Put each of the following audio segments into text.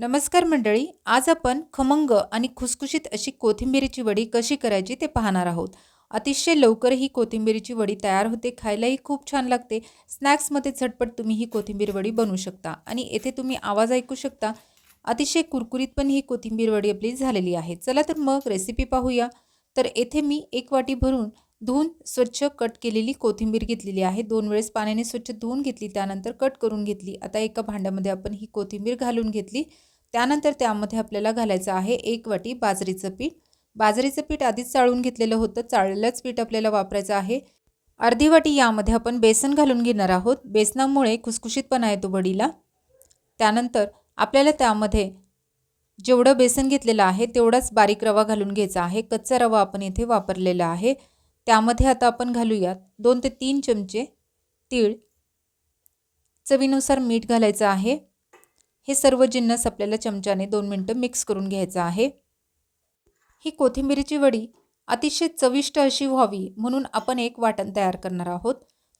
नमस्कार मंडळी आज आपण खमंग आणि खुसखुशीत अशी कोथिंबीरीची वडी कशी करायची ते पाहणार आहोत. अतिशय लवकर ही कोथिंबीरीची वडी तयार होते खायलाही खूप छान लागते. स्नॅक्समध्ये झटपट तुम्ही ही कोथिंबीर वडी बनवू शकता आणि येथे तुम्ही आवाज ऐकू शकता. अतिशय कुरकुरीत पण ही कोथिंबीर वडी आपली झालेली आहे. चला तर मग रेसिपी पाहूया. तर येथे मी एक वाटी भरून धुवून स्वच्छ कट केलेली कोथिंबीर घेतलेली आहे. दोन वेळेस पाण्याने स्वच्छ धुवून घेतली त्यानंतर कट करून घेतली. आता एका भांड्यामध्ये आपण ही कोथिंबीर घालून घेतली. त्यानंतर त्यामध्ये आपल्याला घालायचं आहे एक वाटी बाजरीचं पीठ. बाजरीचं पीठ आधीच चाळून घेतलेलं होतं. चाळलेलंच पीठ आपल्याला वापरायचं आहे. अर्धी वाटी यामध्ये आपण बेसन घालून घेणार आहोत. बेसनामुळे खुसखुशीतपणा येतो वडीला त्यानंतर आपल्याला त्यामध्ये जेवढं बेसन घेतलेलं आहे तेवढाच बारीक रवा घालून घ्यायचा आहे. कच्चा रवा आपण इथे वापरलेला आहे. त्यामध्ये आता आपण घालूयात दोन ते तीन चमचे तीळ. चवीनुसार मीठ घालायचं आहे. हे सर्व जिन्नस आपल्याला चमच्याने दोन मिनटं मिक्स करून घ्यायचं आहे. ही कोथिंबीरीची वडी अतिशय चविष्ट अशी व्हावी म्हणून आपण एक वाटण तयार करणार आहोत.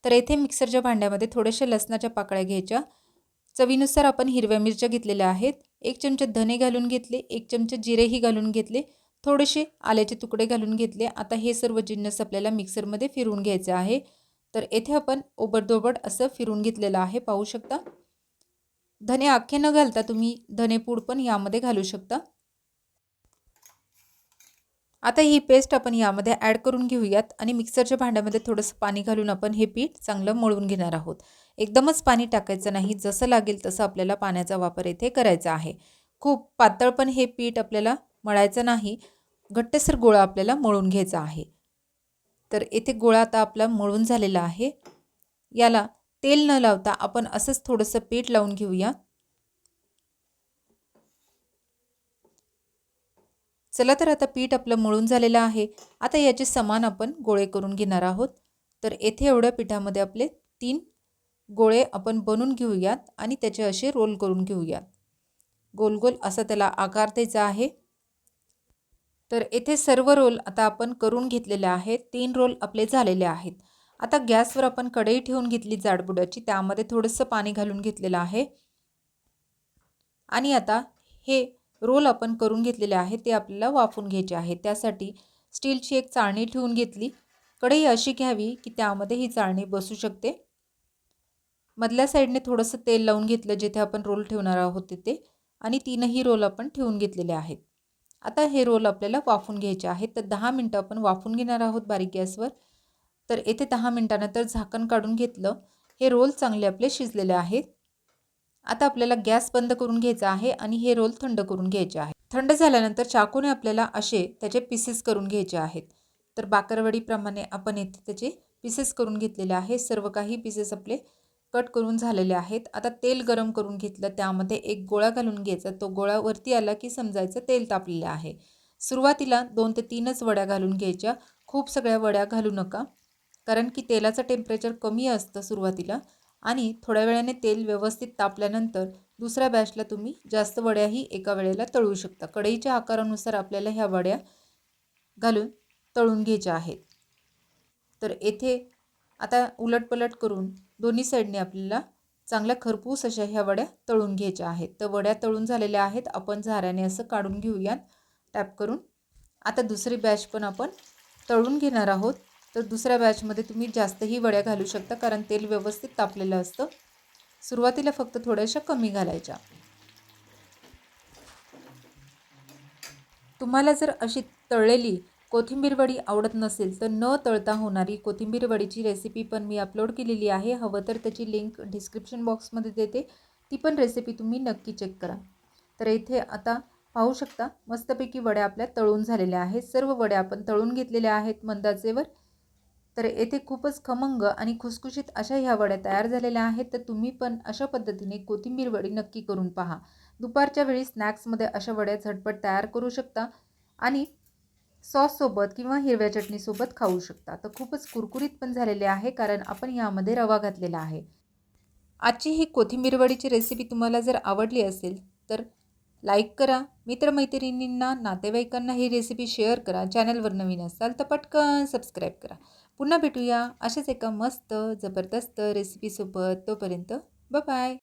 तर येथे मिक्सरच्या भांड्यामध्ये थोड्याशा लसणाच्या पाकळ्या घ्यायच्या. चवीनुसार आपण हिरव्या मिरच्या घेतलेल्या आहेत. एक चमचे धने घालून घेतले एक चमचे जिरेही घालून घेतले थोडेसे आल्याचे तुकडे घालून घेतले. आता हे सर्व जिन्नस आपल्याला मिक्सरमध्ये फिरवून घ्यायचे आहे. तर येथे आपण ओबडदोबड असं फिरून घेतलेलं आहे पाहू शकता. धने अख्खे न घालता तुम्ही धनेपूड पण यामध्ये घालू शकता. आता ही पेस्ट आपण यामध्ये ॲड करून घेऊयात आणि मिक्सरच्या भांड्यामध्ये थोडंसं पाणी घालून आपण हे पीठ चांगलं मळून घेणार आहोत. एकदमच पाणी टाकायचं नाही जसं लागेल तसं आपल्याला पाण्याचा वापर इथे करायचा आहे. खूप पातळ पण हे पीठ आपल्याला मळायचं नाही घट्टसर गोळा आपल्याला मळून घ्यायचा आहे. तर येथे गोळा आता आपला मळून झालेला आहे. याला तेल न लावता आपण असंच थोडंसं पीठ लावून घेऊया. चला तर आता पीठ आपलं मळून झालेलं आहे. आता याचे समान आपण गोळे करून घेणार आहोत. तर येथे एवढ्या पिठामध्ये आपले तीन गोळे आपण बनवून घेऊयात आणि त्याचे असे रोल करून घेऊयात. गोल गोल असा त्याला आकार द्यायचा आहे. तर येथे सर्व रोल आता आपण करून घेतलेले आहेत. तीन रोल आपले झालेले आहेत. आता गॅसवर आपण कढई ठेवून घेतली जाडबुडाची त्यामध्ये थोडंसं पाणी घालून घेतलेलं आहे. आणि आता हे रोल आपण करून घेतलेले आहे ते आपल्याला वाफून घ्यायचे आहे. त्यासाठी स्टीलची एक चाळणी ठेवून घेतली. कढई अशी घ्यावी की त्यामध्ये ही चाळणी बसू शकते. मधल्या साईडने थोडंसं तेल लावून घेतलं जिथे आपण रोल ठेवणार आहोत तिथे. आणि तीनही रोल आपण ठेवून घेतलेले आहेत. आता हे रोल आपल्याला वाफून घ्यायचे आहेत तर दहा मिनटं आपण वाफून घेणार आहोत बारीक गॅसवर. तर येथे दहा मिनटानंतर झाकण काढून घेतलं. हे रोल चांगले आपले शिजलेले आहेत. आता आपल्याला गॅस बंद करून घ्यायचा आहे आणि हे रोल थंड करून घ्यायचे आहे. थंड झाल्यानंतर चाकूने आपल्याला असे त्याचे पीसेस करून घ्यायचे आहेत. तर बाकरवडीप्रमाणे आपण येथे त्याचे पीसेस करून घेतलेले आहे. सर्व काही पीसेस आपले कट करून झालेले आहेत. आता तेल गरम करून घेतलं. त्यामध्ये एक गोळा घालून घ्यायचा. तो गोळा वरती आला की समजायचं तेल तापलेलं आहे. सुरुवातीला दोन ते तीनच वड्या घालून घ्यायच्या. खूप सगळ्या वड्या घालू नका. कारण की तेलाचं टेम्परेचर कमी असतं सुरुवातीला आणि थोड्या वेळाने तेल व्यवस्थित तापल्यानंतर दुसऱ्या बॅचला तुम्ही जास्त वड्याही एका वेळेला तळू शकता. कढईच्या आकारानुसार आपल्याला ह्या वड्या घालून तळून घ्यायच्या आहेत. तर येथे आता उलटपलट करून दोन्ही साईडने आपल्याला चांगल्या खरपूस अशा ह्या वड्या तळून घ्यायच्या आहेत. तर वड्या तळून झालेल्या आहेत. आपण झाऱ्याने असं काढून घेऊयात. टॅप करून. आता दुसरी बॅच पण आपण तळून घेणार आहोत. तर दुसऱ्या बॅचमध्ये तुम्ही जास्तही वड्या घालू शकता कारण तेल व्यवस्थित तापलेलं असतं. सुरुवातीला फक्त थोड्याशा कमी घालायच्या. तुम्हाला जर अशी तळलेली कोथिंबीर वडी आवडत नसेल तर न तळता होणारी कोथिंबीर वडीची रेसिपी पण मी अपलोड केलेली आहे. हवं तर त्याची लिंक डिस्क्रिप्शन बॉक्समध्ये देते. ती पण रेसिपी तुम्ही नक्की चेक करा. तर इथे आता पाहू शकता मस्तपैकी वड्या आपल्या तळून झालेल्या आहेत. सर्व वड्या आपण तळून घेतलेल्या आहेत मंदाचेवर. तर येथे खूपच खमंग आणि खुसखुशीत अशा ह्या वड्या तयार झालेल्या आहेत. तर तुम्ही पण अशा पद्धतीने कोथिंबीर वडी नक्की करून पहा. दुपारच्या वेळी स्नॅक्समध्ये अशा वड्या झटपट तयार करू शकता आणि सॉससोबत किंवा हिरव्या चटणीसोबत खाऊ शकता. तर खूपच कुरकुरीत पण झालेले आहे कारण आपण यामध्ये रवा घातलेला आहे. आजची ही कोथिंबीर वडीची रेसिपी तुम्हाला जर आवडली असेल तर लाईक करा. मित्रमैत्रिणींना नातेवाईकांना ही रेसिपी शेअर करा. चॅनलवर नवीन असाल तर पटकन सबस्क्राईब करा. पुन्हा भेटूया अशाच एका मस्त जबरदस्त रेसिपीसोबत तोपर्यंत बाय